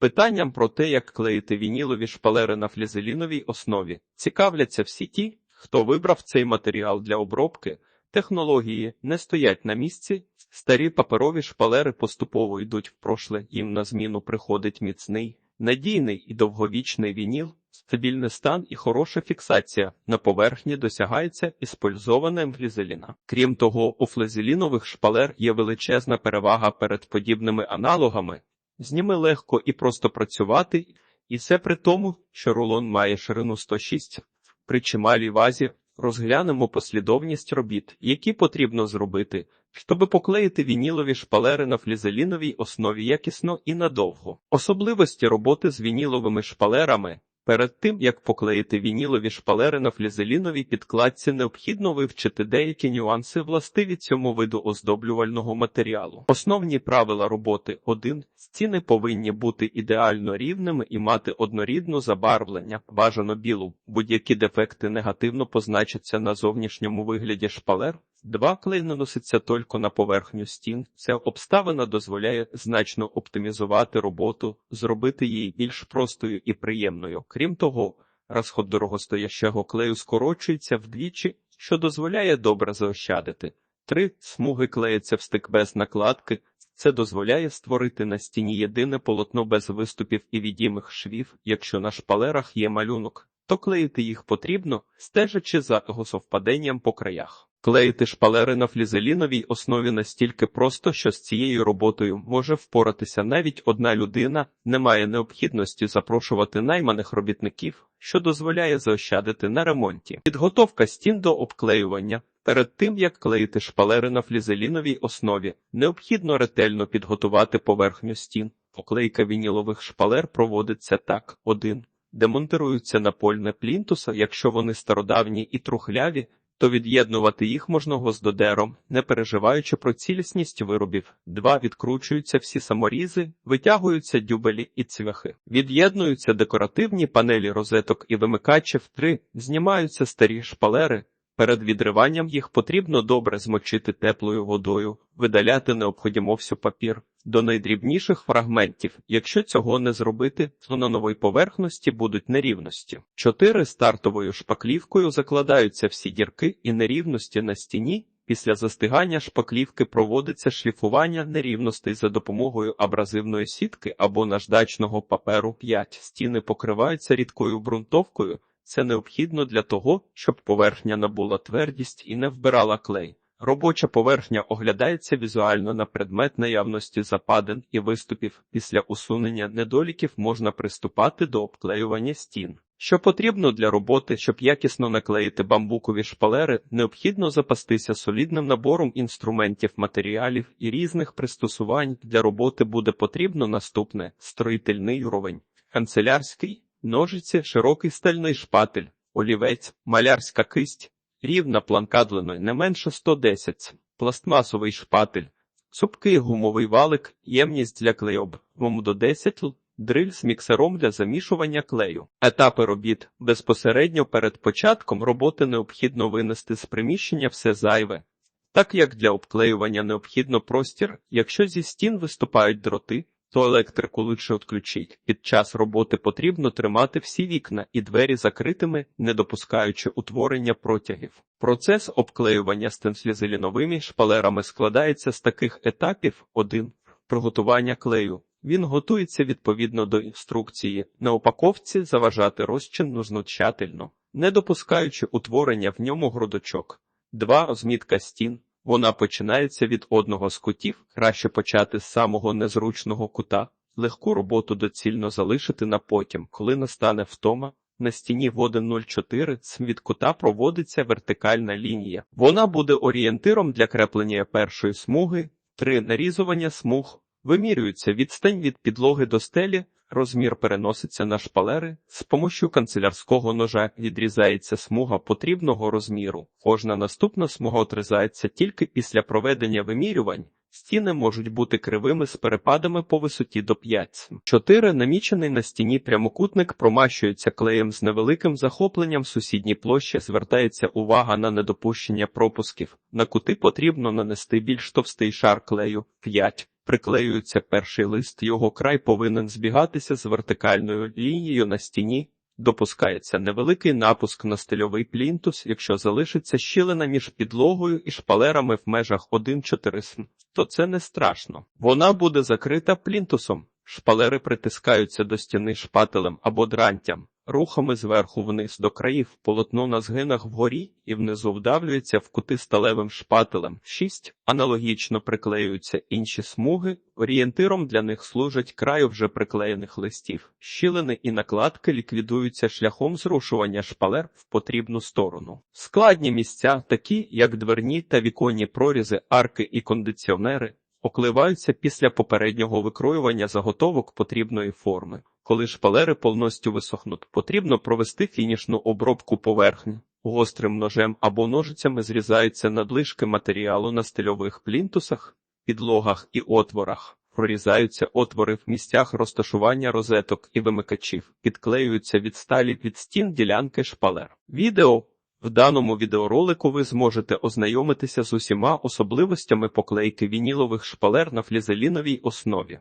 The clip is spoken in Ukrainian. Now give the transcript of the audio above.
Питанням про те, як клеїти вінілові шпалери на флізеліновій основі, цікавляться всі ті, хто вибрав цей матеріал для обробки. Технології не стоять на місці, старі паперові шпалери поступово йдуть в прошле, їм на зміну приходить міцний, надійний і довговічний вініл, стабільний стан і хороша фіксація на поверхні досягається іспользованим флізеліна. Крім того, у флезелінових шпалер є величезна перевага перед подібними аналогами. З ними легко і просто працювати, і це при тому, що рулон має ширину 106. При чималій вазі розглянемо послідовність робіт, які потрібно зробити, щоб поклеїти вінілові шпалери на флізеліновій основі якісно і надовго. Особливості роботи з вініловими шпалерами. Перед тим, як поклеїти вінілові шпалери на флізеліновій підкладці, необхідно вивчити деякі нюанси властиві цьому виду оздоблювального матеріалу. Основні правила роботи 1. Стіни повинні бути ідеально рівними і мати однорідну забарвлення, бажано білу. Будь-які дефекти негативно позначаться на зовнішньому вигляді шпалер. Два клей наноситься тільки на поверхню стін. Ця обставина дозволяє значно оптимізувати роботу, зробити її більш простою і приємною. Крім того, розход дорогостоящого клею скорочується вдвічі, що дозволяє добре заощадити. Три смуги клеяться в стик без накладки. Це дозволяє створити на стіні єдине полотно без виступів і відімих швів, якщо на шпалерах є малюнок, то клеїти їх потрібно, стежачи за совпаденням по краях. Клеїти шпалери на флізеліновій основі настільки просто, що з цією роботою може впоратися навіть одна людина, немає необхідності запрошувати найманих робітників, що дозволяє заощадити на ремонті. Підготовка стін до обклеювання. Перед тим, як клеїти шпалери на флізеліновій основі, необхідно ретельно підготувати поверхню стін. Поклейка вінілових шпалер проводиться так: 1. Демонтируються напольне плінтуса, якщо вони стародавні і трухляві, то від'єднувати їх можна гоздодером, не переживаючи про цілісність виробів. Два відкручуються всі саморізи, витягуються дюбелі і цвяхи. Від'єднуються декоративні панелі розеток і вимикачів. Три знімаються старі шпалери. Перед відриванням їх потрібно добре змочити теплою водою, видаляти необходимо всю папір до найдрібніших фрагментів. Якщо цього не зробити, то на новій поверхності будуть нерівності. Чотири стартовою шпаклівкою закладаються всі дірки і нерівності на стіні. Після застигання шпаклівки проводиться шліфування нерівностей за допомогою абразивної сітки або наждачного паперу 5. Стіни покриваються рідкою ґрунтовкою. Це необхідно для того, щоб поверхня набула твердість і не вбирала клей. Робоча поверхня оглядається візуально на предмет наявності западин і виступів. Після усунення недоліків можна приступати до обклеювання стін. Що потрібно для роботи, щоб якісно наклеїти бамбукові шпалери, необхідно запастися солідним набором інструментів, матеріалів і різних пристосувань. Для роботи буде потрібно наступне строїтельний уровень, канцелярський, ножиці, широкий стальний шпатель, олівець, малярська кисть, рівна планкадлиною не менше 110, пластмасовий шпатель, цупкий гумовий валик, ємність для клейоб, до 10 л, дриль з міксером для замішування клею. Етапи робіт безпосередньо перед початком роботи необхідно винести з приміщення все зайве. Так як для обклеювання необхідно простір, якщо зі стін виступають дроти, то електрику лучше відключить. Під час роботи потрібно тримати всі вікна і двері закритими, не допускаючи утворення протягів. Процес обклеювання стенслізеліновими шпалерами складається з таких етапів: 1. приготування клею. Він готується відповідно до інструкції. На упаковці заважати розчин нужно не допускаючи утворення в ньому грудочок. 2. розмітка стін. Вона починається від одного з кутів, краще почати з самого незручного кута, легку роботу доцільно залишити на потім, коли настане втома. На стіні в 1.04 від кута проводиться вертикальна лінія. Вона буде орієнтиром для креплення першої смуги, три нарізування смуг, вимірюється відстань від підлоги до стелі, Розмір переноситься на шпалери, з помощю канцелярського ножа відрізається смуга потрібного розміру. Кожна наступна смуга отрізається тільки після проведення вимірювань. Стіни можуть бути кривими з перепадами по висоті до 5. 4. намічений на стіні прямокутник промащується клеєм з невеликим захопленням сусідній площі, звертається увага на недопущення пропусків. На кути потрібно нанести більш товстий шар клею 5. Приклеюється перший лист, його край повинен збігатися з вертикальною лінією на стіні. Допускається невеликий напуск на стильовий плінтус, якщо залишиться щілина між підлогою і шпалерами в межах 1-4 см, то це не страшно. Вона буде закрита плінтусом. Шпалери притискаються до стіни шпателем або дрантям, рухами зверху вниз до країв, полотно на згинах вгорі і внизу вдавлюється в кути сталевим шпателем. 6. Аналогічно приклеюються інші смуги, орієнтиром для них служать краю вже приклеєних листів. Щілини і накладки ліквідуються шляхом зрушування шпалер в потрібну сторону. Складні місця, такі як дверні та віконні прорізи, арки і кондиціонери, окливаються після попереднього викроювання заготовок потрібної форми. Коли шпалери повністю висохнуть, потрібно провести фінішну обробку поверхні. Гострим ножем або ножицями зрізаються надлишки матеріалу на стильових плінтусах, підлогах і отворах. Прорізаються отвори в місцях розташування розеток і вимикачів, підклеюються від сталі від стін ділянки шпалер. Відео в даному відеоролику ви зможете ознайомитися з усіма особливостями поклейки вінілових шпалер на флізеліновій основі.